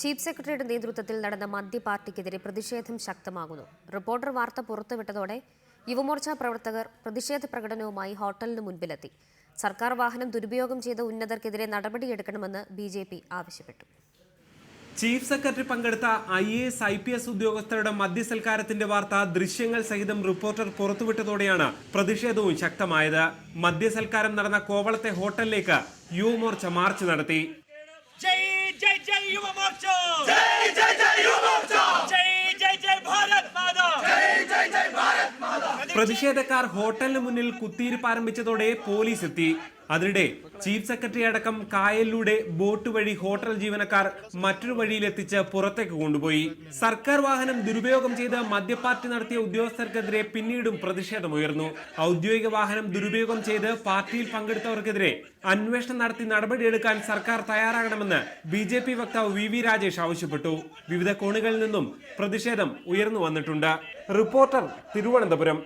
Chief സെക്രട്ടറിയുടെ നേതൃത്വത്തിൽ നടന്ന മദ്യ പാർട്ടിക്കെതിരെ പ്രതിഷേധം ശക്തമാകുന്നു. റിപ്പോർട്ടർ വാർത്ത പുറത്തുവിട്ടതോടെ യുവമോർച്ച പ്രവർത്തകർ പ്രതിഷേധ പ്രകടനവുമായി ഹോട്ടലിന് മുൻപിലെത്തി. സർക്കാർ വാഹനം ദുരുപയോഗം ചെയ്ത ഉന്നതർക്കെതിരെ നടപടിയെടുക്കണമെന്ന് ബി ജെ പി ആവശ്യപ്പെട്ടു. ചീഫ് സെക്രട്ടറി പങ്കെടുത്ത I A S I P S ഉദ്യോഗസ്ഥരുടെ മദ്യസൽക്കാരത്തിന്റെ വാർത്ത ദൃശ്യങ്ങൾ സഹിതം റിപ്പോർട്ടർ പുറത്തുവിട്ടതോടെയാണ് പ്രതിഷേധവും ശക്തമായത്. മദ്യസൽക്കാരം നടന്ന കോവളത്തെ ഹോട്ടലിലേക്ക് യുവമോർച്ച മാർച്ച് നടത്തി. ജയ് ജയ് യുവമോർച്ച ജയ് ജയ് ജയ് യുവമോർച്ച ജയ് ജയ് ജയ് ഭാരത് മാതാ ജയ് ജയ് ജയ് ഭാരത് മാതാ പ്രതിഷേധക്കാർ ഹോട്ടലിന് മുന്നിൽ കുത്തിയിരിപ്പ് ആരംഭിച്ചതോടെ പോലീസ് എത്തി. അതിനിടെ ചീഫ് സെക്രട്ടറി അടക്കം കായലിലൂടെ ബോട്ട് വഴി ഹോട്ടൽ ജീവനക്കാർ മറ്റൊരു വഴിയിലെത്തിച്ച് പുറത്തേക്ക് കൊണ്ടുപോയി. സർക്കാർ വാഹനം ദുരുപയോഗം ചെയ്ത് മദ്യപാർട്ടി നടത്തിയ ഉദ്യോഗസ്ഥർക്കെതിരെ പിന്നീടും പ്രതിഷേധമുയർന്നു ഔദ്യോഗിക വാഹനം ദുരുപയോഗം ചെയ്ത് പാർട്ടിയിൽ പങ്കെടുത്തവർക്കെതിരെ അന്വേഷണം നടത്തി നടപടിയെടുക്കാൻ സർക്കാർ തയ്യാറാകണമെന്ന് ബി ജെ പി വക്താവ് വി വി രാജേഷ് ആവശ്യപ്പെട്ടു. വിവിധ കോണുകളിൽ നിന്നും പ്രതിഷേധം ഉയർന്നു വന്നിട്ടുണ്ട്. റിപ്പോർട്ടർ തിരുവനന്തപുരം.